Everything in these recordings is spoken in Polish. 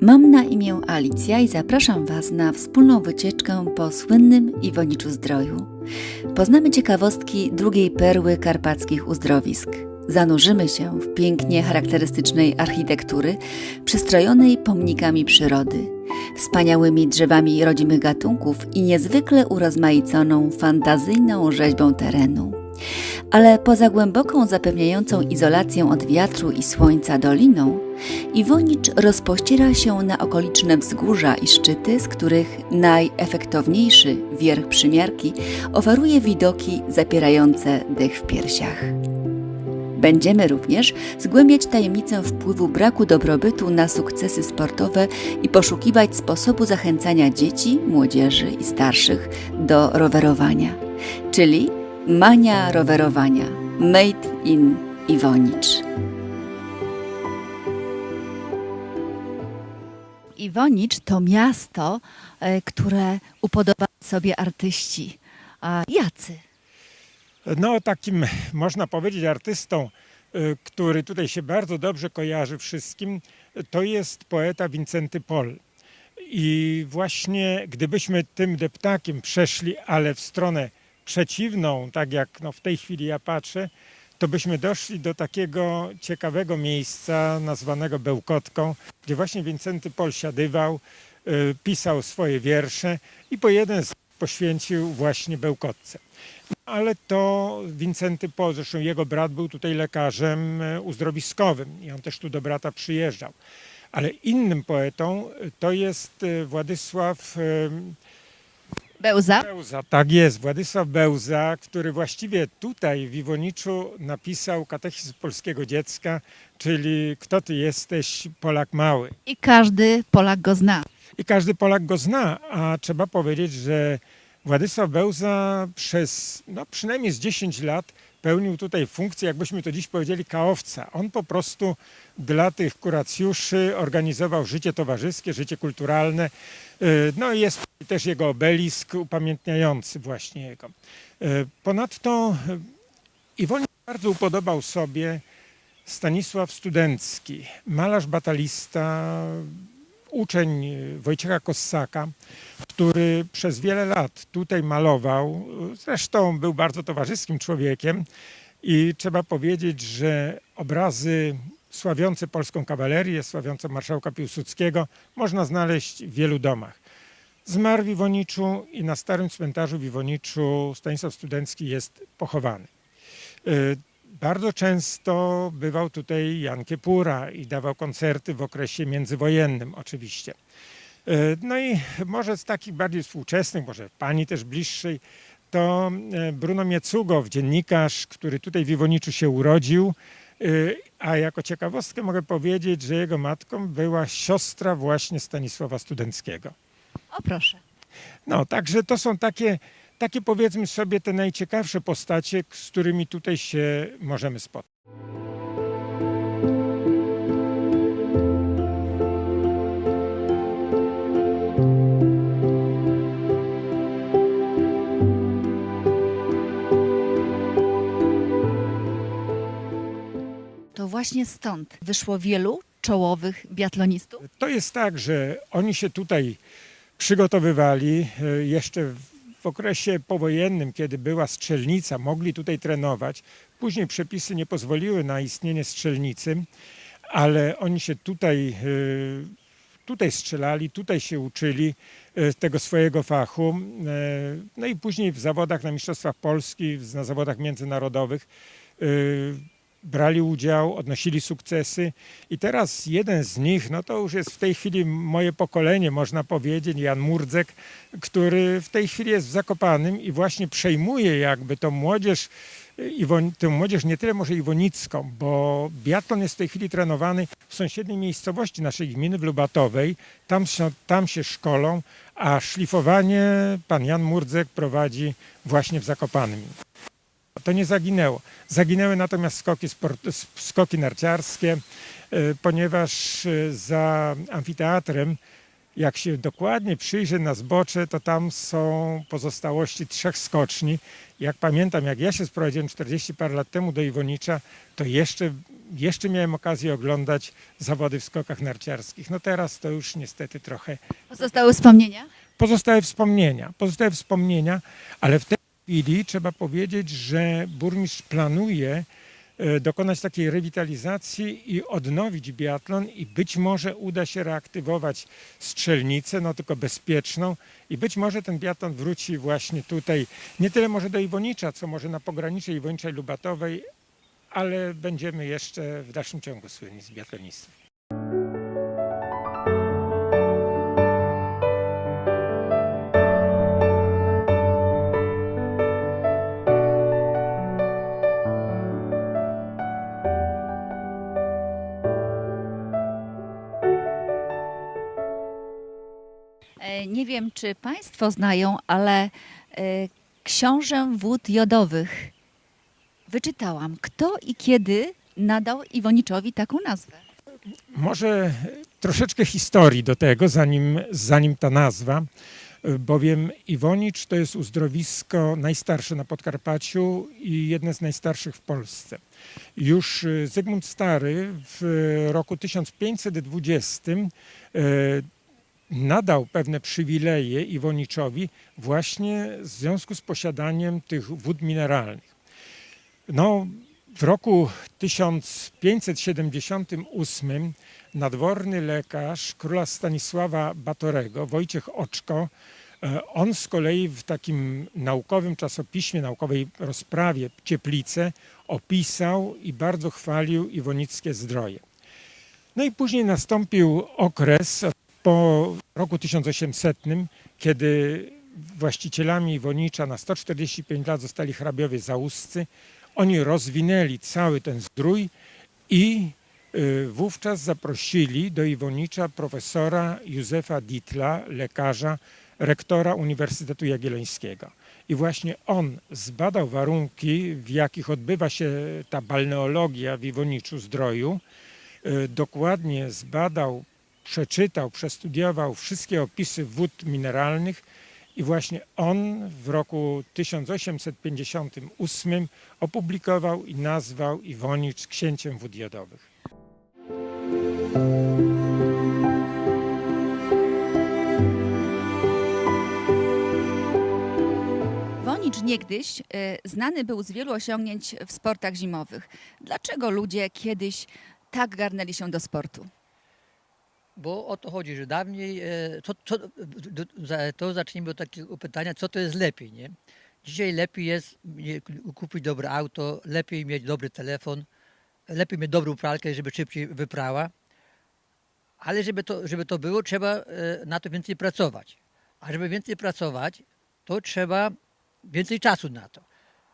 Mam na imię Alicja i zapraszam Was na wspólną wycieczkę po słynnym Iwoniczu Zdroju. Poznamy ciekawostki drugiej perły karpackich uzdrowisk. Zanurzymy się w pięknie charakterystycznej architektury, przystrojonej pomnikami przyrody, wspaniałymi drzewami rodzimych gatunków i niezwykle urozmaiconą, fantazyjną rzeźbą terenu. Ale poza głęboką, zapewniającą izolację od wiatru i słońca doliną, Iwonicz rozpościera się na okoliczne wzgórza i szczyty, z których najefektowniejszy wierch przymiarki oferuje widoki zapierające dech w piersiach. Będziemy również zgłębiać tajemnicę wpływu braku dobrobytu na sukcesy sportowe i poszukiwać sposobu zachęcania dzieci, młodzieży i starszych do rowerowania, czyli mania rowerowania Made in Iwonicz. Iwonicz to miasto, e, które upodobali sobie artyści. A jacy? No, takim można powiedzieć artystą, y, który tutaj się bardzo dobrze kojarzy wszystkim, to jest poeta Wincenty Pol. I właśnie gdybyśmy tym deptakiem przeszli, ale w stronę przeciwną, tak jak no w tej chwili ja patrzę, to byśmy doszli do takiego ciekawego miejsca nazwanego Bełkotką, gdzie właśnie Wincenty Pol siadywał, y, pisał swoje wiersze i po jeden z poświęcił właśnie Bełkotce. Ale to Wincenty Pol, zresztą jego brat był tutaj lekarzem e, uzdrowiskowym i on też tu do brata przyjeżdżał. Ale innym poetą e, to jest Władysław Bełza? Bełza. Tak jest, Władysław Bełza, który właściwie tutaj w Iwoniczu napisał katechizm polskiego dziecka, czyli Kto ty jesteś, Polak mały. I każdy Polak go zna. I każdy Polak go zna, a trzeba powiedzieć, że Władysław Bełza przez no, przynajmniej z 10 lat pełnił tutaj funkcję, jakbyśmy to dziś powiedzieli, kaowca. On po prostu dla tych kuracjuszy organizował życie towarzyskie, życie kulturalne. Yy, No i jest też jego obelisk upamiętniający właśnie jego. Yy, Ponadto yy, Iwonie bardzo upodobał sobie Stanisław Studencki, malarz batalista, uczeń y, Wojciecha Kossaka, który przez wiele lat tutaj malował. Zresztą był bardzo towarzyskim człowiekiem i trzeba powiedzieć, że obrazy sławiące polską kawalerię, sławiące marszałka Piłsudskiego można znaleźć w wielu domach. Zmarł w Iwoniczu i na starym cmentarzu w Iwoniczu Stanisław Studencki jest pochowany. Bardzo często bywał tutaj Jan Kiepura i dawał koncerty w okresie międzywojennym oczywiście. E, No i może z takich bardziej współczesnych, może pani też bliższej, to e, Bruno Miecugow, dziennikarz, który tutaj w Iwoniczu się urodził, e, a jako ciekawostkę mogę powiedzieć, że jego matką była siostra właśnie Stanisława Studenckiego. O proszę. No, także to są takie, takie powiedzmy sobie te najciekawsze postacie, z którymi tutaj się możemy spotkać. To właśnie stąd wyszło wielu czołowych biatlonistów. To jest tak, że oni się tutaj przygotowywali e, jeszcze w- w okresie powojennym, kiedy była strzelnica, mogli tutaj trenować. Później przepisy nie pozwoliły na istnienie strzelnicy, ale oni się tutaj, e, tutaj strzelali, tutaj się uczyli e, tego swojego fachu. E, No i później w zawodach na Mistrzostwach Polski, na zawodach międzynarodowych brali udział, odnosili sukcesy. I teraz jeden z nich, no to już jest w tej chwili moje pokolenie, można powiedzieć, Jan Murdzek, który w tej chwili jest w Zakopanym i właśnie przejmuje jakby tą młodzież, y, tę młodzież nie tyle może iwonicką, bo biatlon jest w tej chwili trenowany w sąsiedniej miejscowości naszej gminy, w Lubatowej. Tam się, tam się szkolą, a szlifowanie pan Jan Murdzek prowadzi właśnie w Zakopanym. To nie zaginęło. Zaginęły natomiast skoki, sport, skoki narciarskie, y, ponieważ y, za amfiteatrem, jak się dokładnie przyjrzy na zbocze, to tam są pozostałości trzech skoczni. Jak pamiętam, jak ja się sprowadziłem 40 parę lat temu do Iwonicza, to jeszcze jeszcze miałem okazję oglądać zawody w skokach narciarskich. No teraz to już niestety trochę Pozostały wspomnienia? Pozostałe wspomnienia, pozostałe wspomnienia, ale w chwili trzeba powiedzieć, że burmistrz planuje e, dokonać takiej rewitalizacji i odnowić biatlon i być może uda się reaktywować strzelnicę, no tylko bezpieczną i być może ten biatlon wróci właśnie tutaj, nie tyle może do Iwonicza, co może na pogranicze Iwonicza i Lubatowej, ale będziemy jeszcze w dalszym ciągu słynni z biatlonistów. Czy Państwo znają, ale e, książę wód jodowych wyczytałam. Kto i kiedy nadał Iwoniczowi taką nazwę? Może troszeczkę historii do tego, zanim, zanim ta nazwa, bowiem Iwonicz to jest uzdrowisko najstarsze na Podkarpaciu i jedne z najstarszych w Polsce. Już y, Zygmunt Stary w roku 1520 e, nadał pewne przywileje Iwoniczowi właśnie w związku z posiadaniem tych wód mineralnych. No, w roku 1578 nadworny lekarz króla Stanisława Batorego, Wojciech Oczko, e, on z kolei w takim naukowym czasopiśmie, naukowej rozprawie Cieplice opisał i bardzo chwalił iwonickie zdroje. No i później nastąpił okres po roku 1800, kiedy właścicielami Iwonicza na 145 lat zostali hrabiowie załuscy. Oni rozwinęli cały ten zdrój i y, wówczas zaprosili do Iwonicza profesora Józefa Ditla, lekarza, rektora Uniwersytetu Jagiellońskiego. I właśnie on zbadał warunki, w jakich odbywa się ta balneologia w Iwoniczu zdroju. Y, Dokładnie zbadał, przeczytał, przestudiował wszystkie opisy wód mineralnych i właśnie on w roku 1858 opublikował i nazwał Iwonicz księciem wód jodowych. Wonicz niegdyś e, znany był z wielu osiągnięć w sportach zimowych. Dlaczego ludzie kiedyś tak garnęli się do sportu? Bo o to chodzi, że dawniej, e, to zacznijmy od takiego pytania, co to jest lepiej, nie? Dzisiaj lepiej jest kupić dobre auto, lepiej mieć dobry telefon, lepiej mieć dobrą pralkę, żeby szybciej wyprała, ale żeby to, żeby to było, trzeba e, na to więcej pracować. A żeby więcej pracować, to trzeba więcej czasu na to.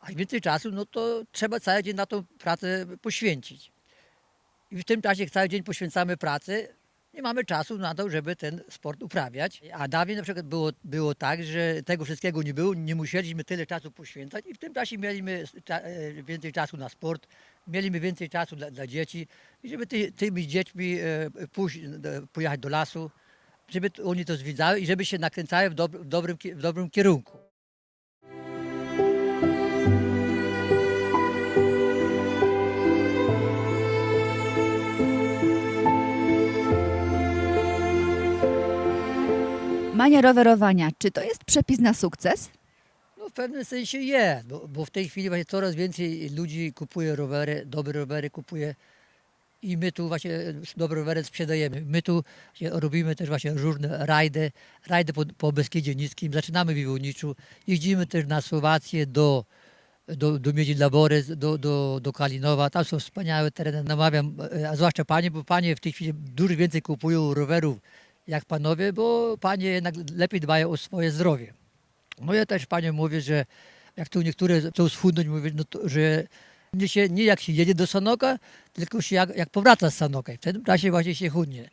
A więcej czasu, no to trzeba cały dzień na tą pracę poświęcić. I w tym czasie, cały dzień poświęcamy pracy, nie mamy czasu na to, żeby ten sport uprawiać. A dawniej na przykład było, było tak, że tego wszystkiego nie było, nie musieliśmy tyle czasu poświęcać i w tym czasie mieliśmy cza- e, więcej czasu na sport, mieliśmy więcej czasu dla, dla dzieci i żeby ty, tymi dziećmi e, pójść, e, pojechać do lasu, żeby oni to zwiedzały i żeby się nakręcały w, dob, w, dobrym, w dobrym kierunku. Mania rowerowania, czy to jest przepis na sukces? No w pewnym sensie jest, bo, bo w tej chwili właśnie coraz więcej ludzi kupuje rowery, dobre rowery kupuje i my tu właśnie dobre rowery sprzedajemy. My tu robimy też właśnie różne rajdy, rajdy po, po Beskidzie Niskim, zaczynamy w Iwoniczu, jeździmy też na Słowację do, do, do Miedzi dla Borys, do, do, do Kalinowa, tam są wspaniałe tereny, namawiam, e, a zwłaszcza panie, bo panie w tej chwili dużo więcej kupują rowerów jak panowie, bo panie jednak lepiej dbają o swoje zdrowie. No ja też panie mówię, że jak tu niektóre chcą schudnąć, mówię, no to, że nie, się, nie jak się jedzie do Sanoka, tylko się jak, jak powraca z Sanoka. I w tym czasie właśnie się chudnie.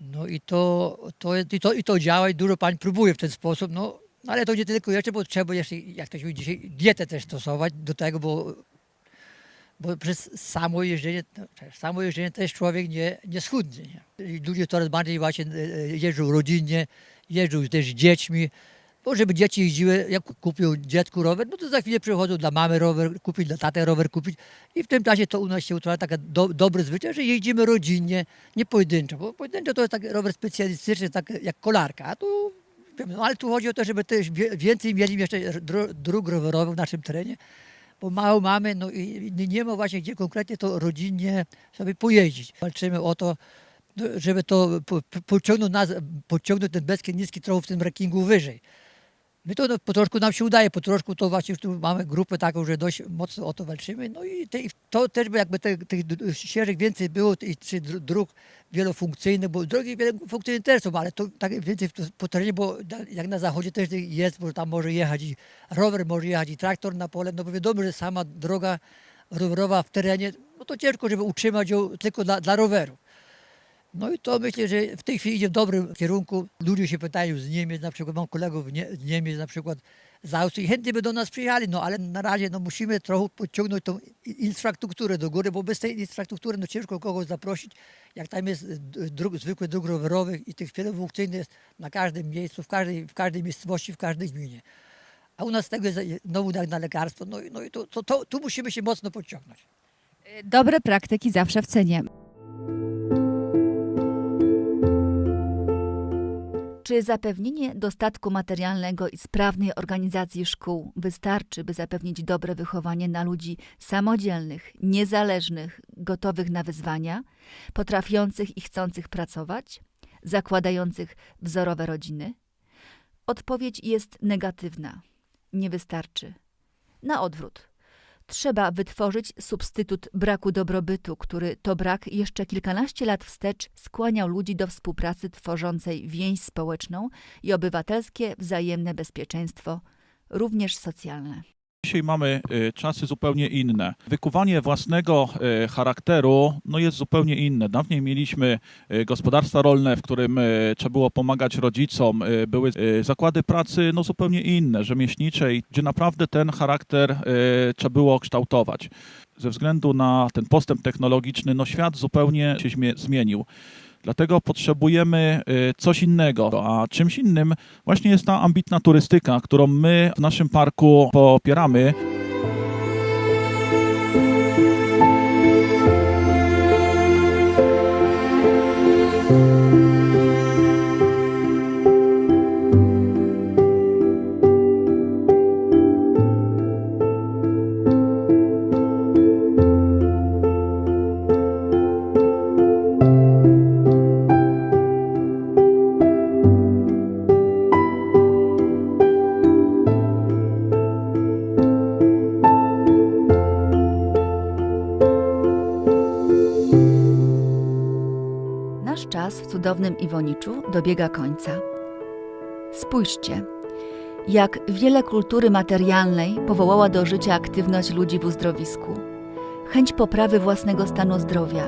No i to, to, i to, i to działa i dużo pań próbuje w ten sposób. No, ale to nie tylko jeszcze, bo trzeba jeszcze, jak to się mówi dzisiaj, dietę też stosować do tego, bo, bo przez samo jeżdżenie, samo jeżdżenie też człowiek nie, nie schudnie. Nie? Ludzie coraz bardziej właśnie e, e, jeżdżą rodzinnie, jeżdżą też z dziećmi. Bo żeby dzieci jeździły, jak kupią dziecku rower, no to za chwilę przychodzą dla mamy rower kupić, dla taty rower kupić. I w tym czasie to u nas się utrwala takie do, dobre zwyczaj, że jeździmy rodzinnie, nie pojedynczo. Bo pojedynczo to jest taki rower specjalistyczny, tak jak kolarka. A tu, no ale tu chodzi o to, żeby też więcej mieli jeszcze dróg rowerowych w naszym terenie. Bo mało mamy, no i nie- ma właśnie gdzie konkretnie to rodzinnie sobie pojeździć. Walczymy o to, żeby to po, po- pociągnąć, nas, ten Beskid Niski trochę w tym rankingu wyżej. My to no, po troszku nam się udaje, po troszku to właśnie tu mamy grupę taką, że dość mocno o to walczymy. No i te, i to też by jakby te- tych dr- ścieżek więcej było i czy dr- dróg wielofunkcyjnych, bo drogi wielofunkcyjne też są, ale to tak więcej po terenie, bo jak na zachodzie też jest, bo tam może jechać i rower może jechać i traktor na pole, no bo wiadomo, że sama droga rowerowa w terenie, no to ciężko, żeby utrzymać ją tylko dla, dla roweru. No i to myślę, że w tej chwili idzie w dobrym kierunku. Ludzie się pytają z Niemiec, na przykład mam kolegów z Niemiec, na przykład z Austrii, chętnie by do nas przyjechali, no ale na razie no, musimy trochę podciągnąć tą infrastrukturę do góry, bo bez tej infrastruktury no, ciężko kogoś zaprosić. Jak tam jest dróg, zwykłych dróg rowerowych i tych wielofunkcyjnych jest na każdym miejscu, w każdej, w każdej miejscowości, w każdej gminie. A u nas tego jest znowu jak na lekarstwo, no, no i to, to, to, tu musimy się mocno podciągnąć. Dobre praktyki zawsze w cenie. Czy zapewnienie dostatku materialnego i sprawnej organizacji szkół wystarczy, by zapewnić dobre wychowanie na ludzi samodzielnych, niezależnych, gotowych na wyzwania, potrafiących i chcących pracować, zakładających wzorowe rodziny? Odpowiedź jest negatywna. Nie wystarczy. Na odwrót. Trzeba wytworzyć substytut braku dobrobytu, który to brak jeszcze kilkanaście lat wstecz skłaniał ludzi do współpracy tworzącej więź społeczną i obywatelskie wzajemne bezpieczeństwo, również socjalne. Dzisiaj mamy y, czasy zupełnie inne. Wykuwanie własnego y, charakteru no jest zupełnie inne. Dawniej mieliśmy y, gospodarstwa rolne, w którym trzeba było pomagać rodzicom. Były zakłady pracy no zupełnie inne, rzemieślnicze, i gdzie naprawdę ten charakter trzeba było kształtować. Ze względu na ten postęp technologiczny, no świat zupełnie się zmie- zmienił. Dlatego potrzebujemy y, coś innego, a czymś innym właśnie jest ta ambitna turystyka, którą my w naszym parku popieramy. Iwoniczu dobiega końca. Spójrzcie, jak wiele kultury materialnej powołała do życia aktywność ludzi w uzdrowisku. Chęć poprawy własnego stanu zdrowia,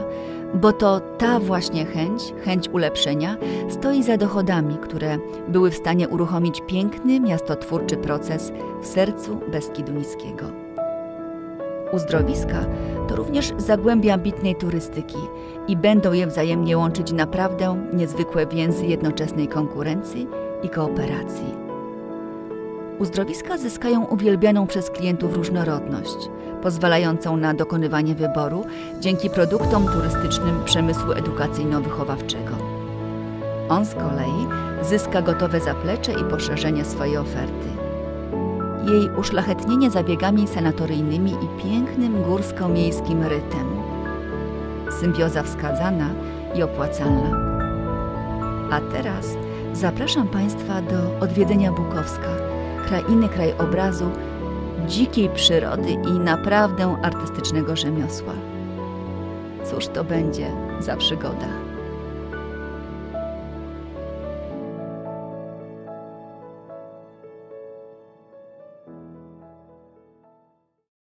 bo to ta właśnie chęć, chęć ulepszenia, stoi za dochodami, które były w stanie uruchomić piękny, miastotwórczy proces w sercu Beskidu Niskiego. Uzdrowiska to również zagłębie ambitnej turystyki i będą je wzajemnie łączyć naprawdę niezwykłe więzy jednoczesnej konkurencji i kooperacji. Uzdrowiska zyskają uwielbianą przez klientów różnorodność, pozwalającą na dokonywanie wyboru dzięki produktom turystycznym przemysłu edukacyjno-wychowawczego. On z kolei zyska gotowe zaplecze i poszerzenie swojej oferty. Jej uszlachetnienie zabiegami sanatoryjnymi i pięknym górsko-miejskim rytem. Symbioza wskazana i opłacalna. A teraz zapraszam Państwa do odwiedzenia Bukowska, krainy krajobrazu, dzikiej przyrody i naprawdę artystycznego rzemiosła. Cóż to będzie za przygoda?